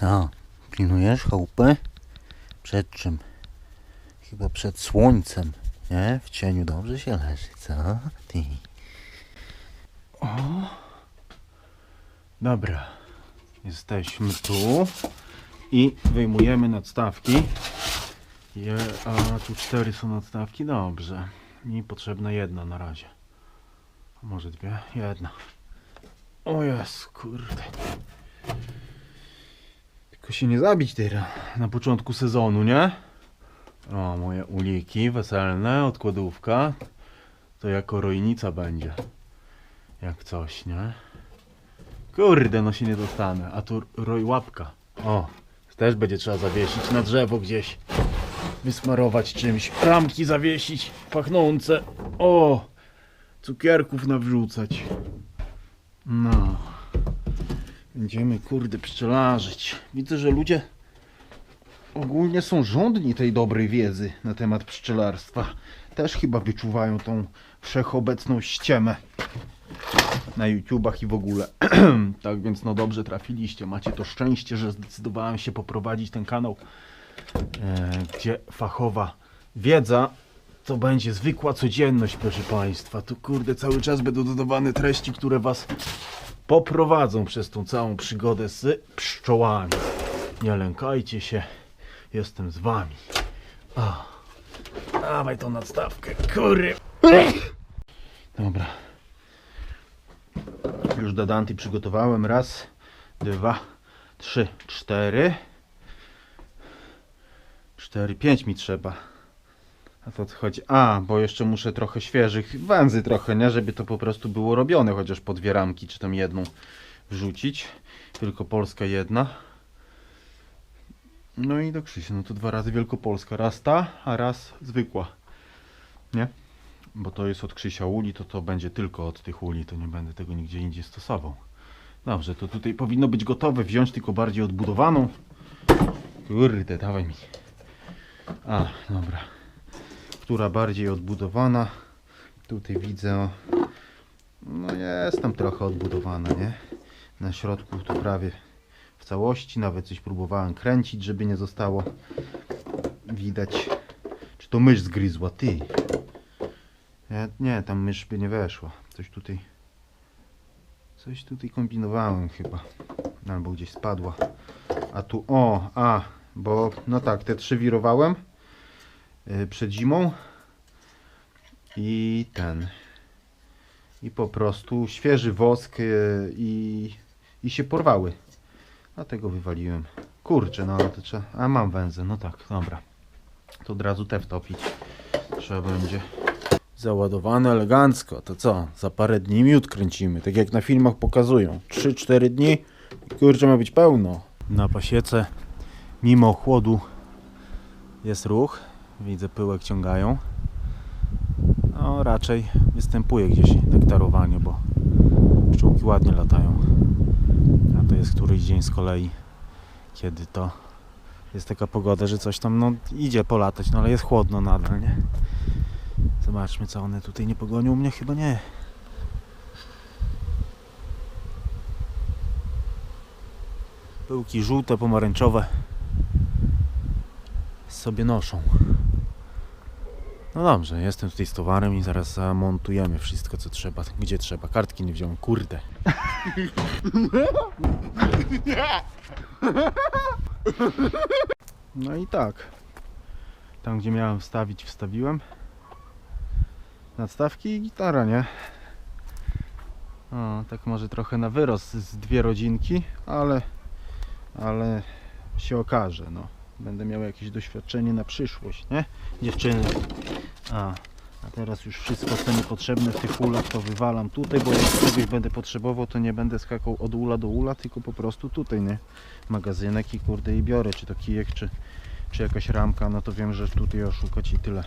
Co? Pilnujesz chałupy? Przed czym? Chyba przed słońcem, nie? W cieniu dobrze się leży, co? Ty. Dobra. Jesteśmy tu i wyjmujemy nadstawki. Je, a tu cztery są nadstawki, dobrze. Mi potrzebna jedna na razie. A może dwie? Jedna. O jest, kurde. Tylko się nie zabić teraz na początku sezonu, nie? O, moje uliki weselne, odkładówka. To jako rojnica będzie. Jak coś, nie? Kurde, no się nie dostanę. A tu roj łapka. O, też będzie trzeba zawiesić na drzewo gdzieś. Wysmarować czymś. Ramki zawiesić, pachnące. O, cukierków nawrzucać. No. Będziemy, kurde, pszczelarzyć. Widzę, że ludzie ogólnie są żądni tej dobrej wiedzy na temat pszczelarstwa. Też chyba wyczuwają tą wszechobecną ściemę na YouTubach i w ogóle. tak więc no dobrze trafiliście. Macie to szczęście, że zdecydowałem się poprowadzić ten kanał, e, gdzie fachowa wiedza to będzie zwykła codzienność, proszę Państwa. Tu kurde cały czas będą dodawane treści, które Was poprowadzą przez tą całą przygodę z pszczołami. Nie lękajcie się, jestem z Wami. O, dawaj tą nadstawkę, kury. Dobra. Już do Danty przygotowałem. Raz, dwa, trzy, cztery. Cztery, pięć mi trzeba. A to chodzi? A, bo jeszcze muszę trochę świeżych węzy trochę, nie? Żeby to po prostu było robione, chociaż po dwie ramki, czy tam jedną wrzucić. Tylko Polska jedna. No i do Krzysia, no to dwa razy Wielkopolska. Raz ta, a raz zwykła. Nie? bo to jest od Krzysia uli, to to będzie tylko od tych uli, to nie będę tego nigdzie indziej stosował. Dobrze, to tutaj powinno być gotowe, wziąć tylko bardziej odbudowaną. Kurde, dawaj mi. A, dobra. Która bardziej odbudowana? Tutaj widzę, no jest tam trochę odbudowana, nie? Na środku to prawie w całości, nawet coś próbowałem kręcić, żeby nie zostało widać. Czy to mysz zgryzła? Ty! Ja, nie, tam mysz by nie weszła. Coś tutaj. Coś tutaj kombinowałem chyba. Albo gdzieś spadła. A tu, o, a, bo no tak, te trzy wirowałem przed zimą. I ten. I po prostu świeży wosk yy, i, i się porwały. Dlatego wywaliłem. Kurczę, no to trzeba. A mam węzę, no tak, dobra. To od razu te wtopić. Trzeba będzie. Załadowane elegancko. To co? Za parę dni miód kręcimy. Tak jak na filmach pokazują. 3-4 dni. i Kurczę, ma być pełno. Na pasiece, mimo chłodu, jest ruch. Widzę, pyłek ciągają. No, raczej występuje gdzieś nektarowanie, bo pszczółki ładnie latają. A to jest któryś dzień z kolei, kiedy to jest taka pogoda, że coś tam no, idzie polatać, no ale jest chłodno nadal, nie? Zobaczmy, co one tutaj nie pogonią mnie. Chyba nie. Pyłki żółte, pomarańczowe sobie noszą. No dobrze, jestem tutaj z towarem i zaraz zamontujemy wszystko, co trzeba. Gdzie trzeba? Kartki nie wziąłem, kurde. No i tak. Tam, gdzie miałem wstawić, wstawiłem nadstawki i gitara, nie? O, tak może trochę na wyrost z dwie rodzinki, ale, ale się okaże, no. Będę miał jakieś doświadczenie na przyszłość, nie? Dziewczyny. A, a teraz już wszystko co mi potrzebne w tych ulach to wywalam tutaj, bo jak czegoś będę potrzebował, to nie będę skakał od ula do ula, tylko po prostu tutaj, nie? Magazynek i kurde i biorę, czy to kijek, czy, czy jakaś ramka, no to wiem, że tutaj oszukać i tyle.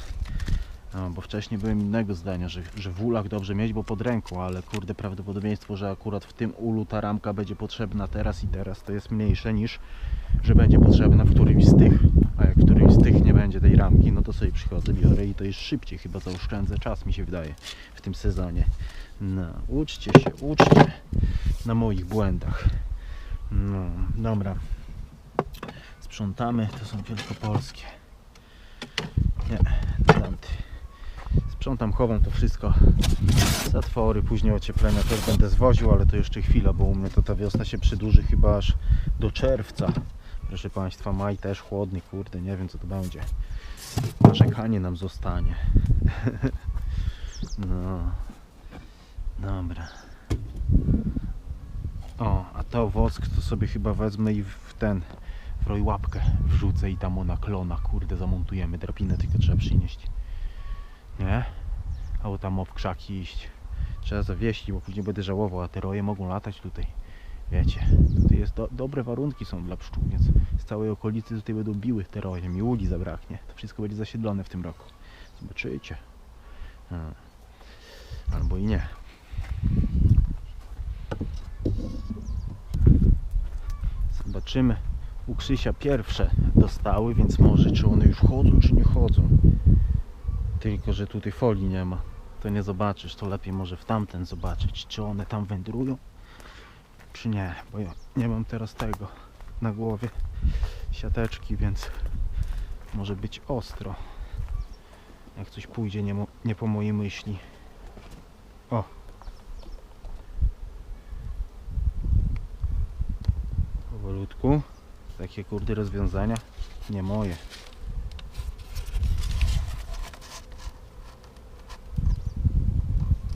No, bo wcześniej byłem innego zdania, że, że w ulach dobrze mieć, bo pod ręką, ale kurde prawdopodobieństwo, że akurat w tym ulu ta ramka będzie potrzebna teraz i teraz to jest mniejsze niż, że będzie potrzebna w którymś z tych. A jak w którymś z tych nie będzie tej ramki, no to sobie przychodzę, biorę i to jest szybciej, chyba zaoszczędzę czas mi się wydaje w tym sezonie. No, uczcie się, uczcie na moich błędach. No, dobra. sprzątamy, to są wielkopolskie. Nie. Sprzątam, chowam to wszystko. Zatwory, później ocieplenia też będę zwoził, ale to jeszcze chwila, bo u mnie to ta wiosna się przedłuży chyba aż do czerwca. Proszę Państwa, maj też chłodny, kurde, nie wiem co to będzie. Narzekanie nam zostanie. No. Dobra. O, a to wosk to sobie chyba wezmę i w ten w rojłapkę wrzucę i tam ona klona, kurde, zamontujemy drabinę, tylko trzeba przynieść. Nie? Albo tam w krzaki iść. Trzeba zawieść, bo później będę żałował, a te roje mogą latać tutaj. Wiecie, tutaj jest do, dobre warunki są dla pszczół, więc z całej okolicy tutaj będą biły te roje, mi uli zabraknie. To wszystko będzie zasiedlone w tym roku. Zobaczycie. Hmm. Albo i nie. Zobaczymy. U Krzysia pierwsze dostały, więc może czy one już chodzą, czy nie chodzą. Tylko, że tutaj folii nie ma. To nie zobaczysz, to lepiej może w tamten zobaczyć, czy one tam wędrują, czy nie. Bo ja nie mam teraz tego na głowie siateczki, więc może być ostro. Jak coś pójdzie nie, nie po mojej myśli. O! Powolutku. Takie kurde rozwiązania nie moje.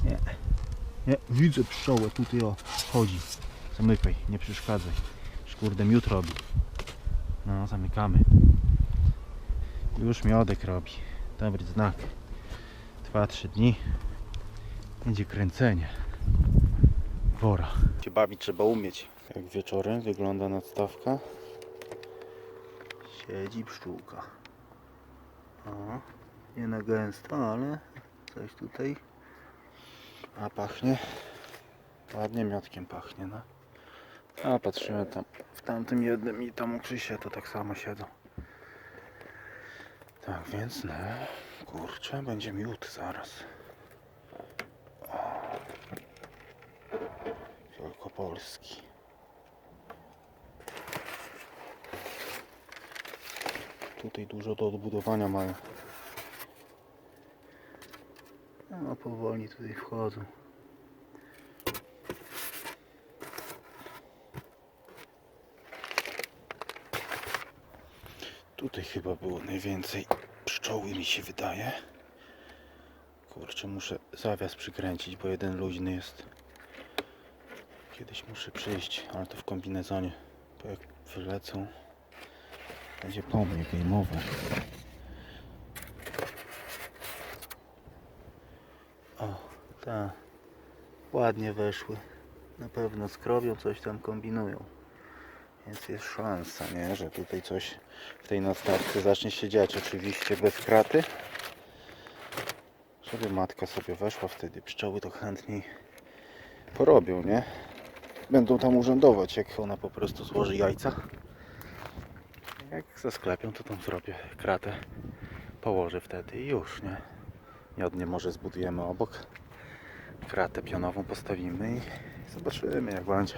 Nie. Nie, widzę pszczołę tutaj o, chodzi. Zamykaj, nie przeszkadzaj. Już kurde miód robi. No, zamykamy. Już miodek robi. Dobry znak. 2-3 dni. Będzie kręcenie. Wora. Się bawić trzeba umieć. Jak wieczorem wygląda nadstawka. Siedzi pszczółka. O, nie na gęsto, ale coś tutaj. A pachnie. Ładnie miodkiem pachnie, no. A patrzymy tam w tamtym jednym i tam u Krzysia to tak samo siedzą. Tak więc no, kurczę, będzie miód zaraz. O. Wielkopolski. Tutaj dużo do odbudowania mają. No powoli tutaj wchodzą. Tutaj chyba było najwięcej pszczoły mi się wydaje. Kurczę, muszę zawias przykręcić, bo jeden luźny jest. Kiedyś muszę przyjść, ale to w kombinezonie. Bo jak wylecą, będzie po mnie over. O, tak. Ładnie weszły. Na pewno skrobią, coś tam kombinują. Więc jest szansa, nie? Że tutaj coś w tej nadstawce zacznie się dziać. Oczywiście bez kraty. Żeby matka sobie weszła, wtedy pszczoły to chętniej porobią, nie? Będą tam urzędować, jak ona po prostu złoży jajca. Jak zasklepią, to tam zrobię kratę. Położę wtedy i już, nie? Miodnie może zbudujemy obok. Kratę pionową postawimy i zobaczymy jak będzie.